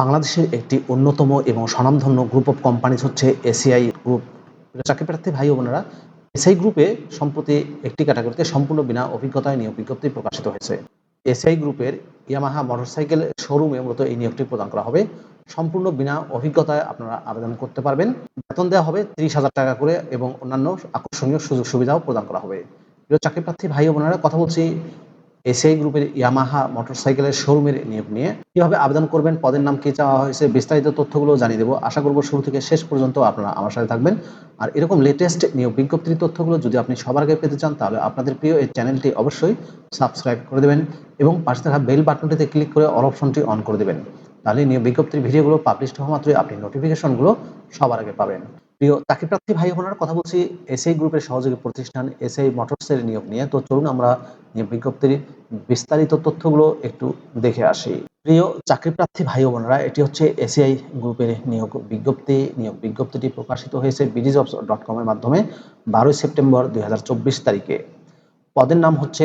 বাংলাদেশের একটি অন্যতম এবং স্বনামধন্য গ্রুপ অফ কোম্পানিজ হচ্ছে এসিআই গ্রুপ চাকরি প্রার্থী ভাই বোনেরা এসআই গ্রুপে সম্প্রতি একটি ক্যাটাগরিতে সম্পূর্ণ বিনা অভিজ্ঞতায় নিয়োগ বিজ্ঞপ্তি প্রকাশিত হয়েছে। এসআই গ্রুপের ইয়ামাহা মোটরসাইকেল শোরুমে মূলত এই নিয়োগটি প্রদান করা হবে। সম্পূর্ণ বিনা অভিজ্ঞতায় আপনারা আবেদন করতে পারবেন। বেতন দেওয়া হবে ত্রিশ হাজার টাকা করে এবং অন্যান্য আকর্ষণীয় সুযোগ সুবিধাও প্রদান করা হবে। প্রিয় চাকরি প্রার্থী ভাই বোনেরা, কথা বলছি এসআই গ্রুপের ইয়ামাহা মোটরসাইকেলের শোরুমের নিয়োগ নিয়ে কীভাবে আবেদন করবেন, পদের নাম কি চাওয়া হয়েছে, বিস্তারিত তথ্যগুলো জানিয়ে দেবো। আশা করব শুরু থেকে শেষ পর্যন্ত আপনারা আমার সাথে থাকবেন। আর এরকম লেটেস্ট নিয়োগ বিজ্ঞপ্তির তথ্যগুলো যদি আপনি সবার আগে পেতে চান, তাহলে আপনাদের প্রিয় এই চ্যানেলটি অবশ্যই সাবস্ক্রাইব করে দেবেন এবং পাশে থাকা বেল বাটনটিতে ক্লিক করে অল অপশনটি অন করে দেবেন। তাহলে নিয়োগ বিজ্ঞপ্তির ভিডিওগুলো পাবলিশ হওয়া মাত্রই আপনি নোটিফিকেশনগুলো সবার আগে পাবেন। প্রিয় চাকরি প্রার্থী ভাই বোনেরা, কথা বলছি এসআই গ্রুপের সহযোগী প্রতিষ্ঠান এসআই মোটরসের নিয়োগ নিয়ে। তো চলুন আমরা বিজ্ঞপ্তির বিস্তারিত তথ্যগুলো একটু দেখে আসি। প্রিয় চাকরি প্রার্থী ভাই বোনেরা, এটি হচ্ছে এসিআই গ্রুপের নিয়োগ বিজ্ঞপ্তি। নিয়োগ বিজ্ঞপ্তিটি প্রকাশিত হয়েছে বিডিজবস ডট কমের মাধ্যমে বারোই সেপ্টেম্বর দুই হাজার চব্বিশ তারিখে। পদের নাম হচ্ছে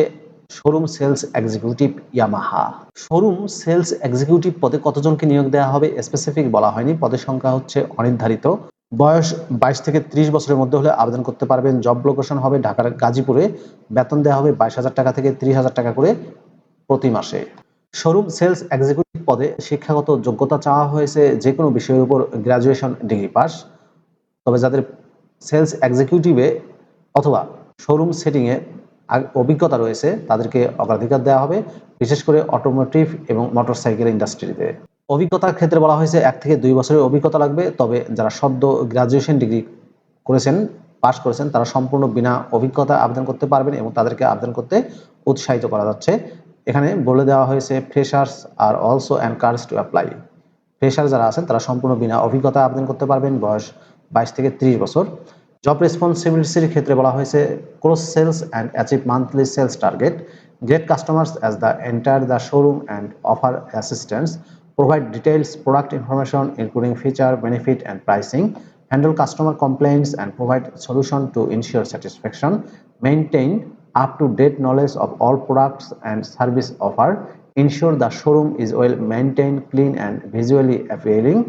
showroom sales executive Yamaha. Showroom sales executive পদে কতজনকে নিয়োগ দেওয়া হবে স্পেসিফিক বলা হয়নি। পদের সংখ্যা হচ্ছে অনির্ধারিত। বয়স বাইশ থেকে ত্রিশ বছরের মধ্যে হলে আবেদন করতে পারবেন। জব লোকেশন হবে ঢাকার গাজীপুরে। বেতন দেওয়া হবে বাইশ হাজার টাকা থেকে ত্রিশ হাজার টাকা করে প্রতি মাসে। শোরুম সেলস এক্সিকিউটিভ পদে শিক্ষাগত যোগ্যতা চাওয়া হয়েছে যে কোনো বিষয়ের উপর গ্র্যাজুয়েশন ডিগ্রি পাস। তবে যাদের সেলস এক্সিকিউটিভে অথবা শোরুম সেটিংয়ে অভিজ্ঞতা রয়েছে, তাদেরকে অগ্রাধিকার দেওয়া হবে, বিশেষ করে অটোমোটিভ এবং মোটরসাইকেল ইন্ডাস্ট্রিতে। অভিজ্ঞতার ক্ষেত্রে বলা হয়েছে এক থেকে দুই বছরের অভিজ্ঞতা লাগবে, তবে যারা সদ্য গ্রাজুয়েশন ডিগ্রি করেছেন পাশ করেছেন, তারা সম্পূর্ণ বিনা অভিজ্ঞতা আবেদন করতে পারবেন এবং তাদেরকে আবেদন করতে উৎসাহিত করা যাচ্ছে। এখানে বলে দেওয়া হয়েছে freshers R also encourage to apply fresher যারা আছেন, তারা সম্পূর্ণ বিনা অভিজ্ঞতা আবেদন করতে পারবেন, বয়স বাইশ থেকে ত্রিশ বছর। জব রেসপন্সিবিলিটির ক্ষেত্রে বলা হয়েছে cross sales and achieve monthly sales target greet customers as the enter the showroom and offer assistance provide details product information including feature benefit and pricing handle customer complaints and provide solution to ensure satisfaction maintain up to date knowledge of all products and service offered ensure the showroom is well maintained clean and visually appealing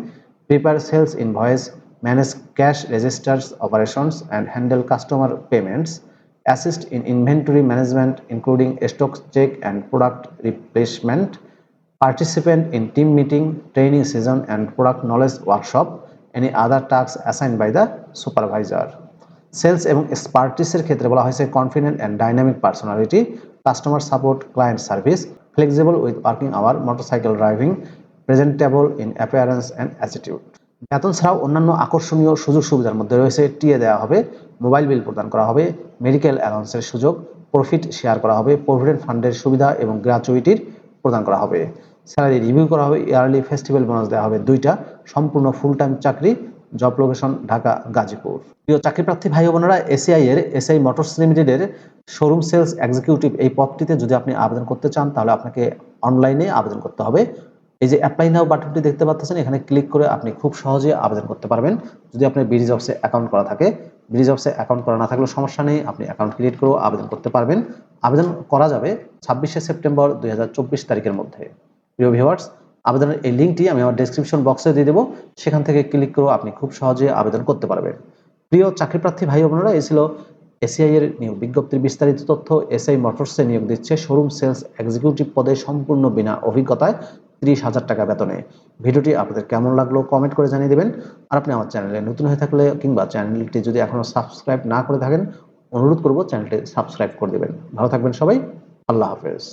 prepare sales invoice manage cash registers operations and handle customer payments assist in inventory management including stock check and product replacement participant in team meeting, training season and product knowledge workshop, any other tasks assigned by the supervisor. Sales এবং স্পার্টিসের ক্ষেত্রে বলা হয়েছে confident and dynamic personality customer support client service flexible with working hour motorcycle driving presentable in appearance and attitude বেতন ছাড়াও অন্যান্য আকর্ষণীয় সুযোগ সুবিধার মধ্যে রয়েছে টিএ দেওয়া হবে মোবাইল বিল প্রদান করা হবে মেডিকেল অ্যালাউন্সের সুযোগ প্রফিট শেয়ার করা হবে প্রভিডেন্ট ফান্ডের সুবিধা এবং গ্র্যাচুইটির প্রদান করা হবে স্যালারি রিভিউ করা হবে, ইয়ারলি ফেস্টিভ্যাল বোনাস দেওয়া হবে দুইটা, সম্পূর্ণ ফুল টাইম চাকরি, জব লোকেশন ঢাকা, গাজীপুর। প্রিয় চাকরি প্রার্থী ভাই বোনেরা এসিআই এর এসআই মোটরস লিমিটেডের শোরুম সেলস এক্সিকিউটিভ এই পদটিতে যদি আপনি আবেদন করতে চান, তাহলে আপনাকে অনলাইনে আবেদন করতে হবে। এই যে অ্যাপ্লাই নাও বাটনটি দেখতে পাচ্ছেন, এখানে ক্লিক করে আপনি খুব সহজে আবেদন করতে পারবেন। যদি আপনার ব্রিজ অফসে অ্যাকাউন্ট করা থাকে ব্রিজ অফসে অ্যাকাউন্ট করা না থাকলেও সমস্যা নেই, আপনি অ্যাকাউন্ট ক্রিয়েট করেও আবেদন করতে পারবেন। আবেদন করা যাবে ছাব্বিশে সেপ্টেম্বর দুই হাজার চব্বিশ তারিখের মধ্যে। প্রিয় ভিউয়ার্স আবেদনের এই লিঙ্কটি আমি আমার ডেসক্রিপশন বক্সে দিয়ে দেবো। সেখান থেকে ক্লিক করেও আপনি খুব সহজে আবেদন করতে পারবেন। প্রিয় চাকরিপ্রার্থী ভাই বোনেরা, এই ছিল এসিআই এর নিয়োগ বিজ্ঞপ্তির বিস্তারিত তথ্য। এসআই মোটরসে নিয়োগ দিচ্ছে শোরুম সেলস এক্সিকিউটিভ পদে সম্পূর্ণ বিনা অভিজ্ঞতায় ত্রিশ হাজার টাকা বেতনে। ভিডিওটি আপনাদের কেমন লাগল কমেন্ট করে জানিয়ে দেবেন। আর আপনি আমার চ্যানেলে নতুন হয়ে থাকলে কিংবা চ্যানেলটি যদি এখনও সাবস্ক্রাইব না করে থাকেন, অনুরোধ করব চ্যানেলটি সাবস্ক্রাইব করে দেবেন। ভালো থাকবেন সবাই। আল্লাহ হাফেজ।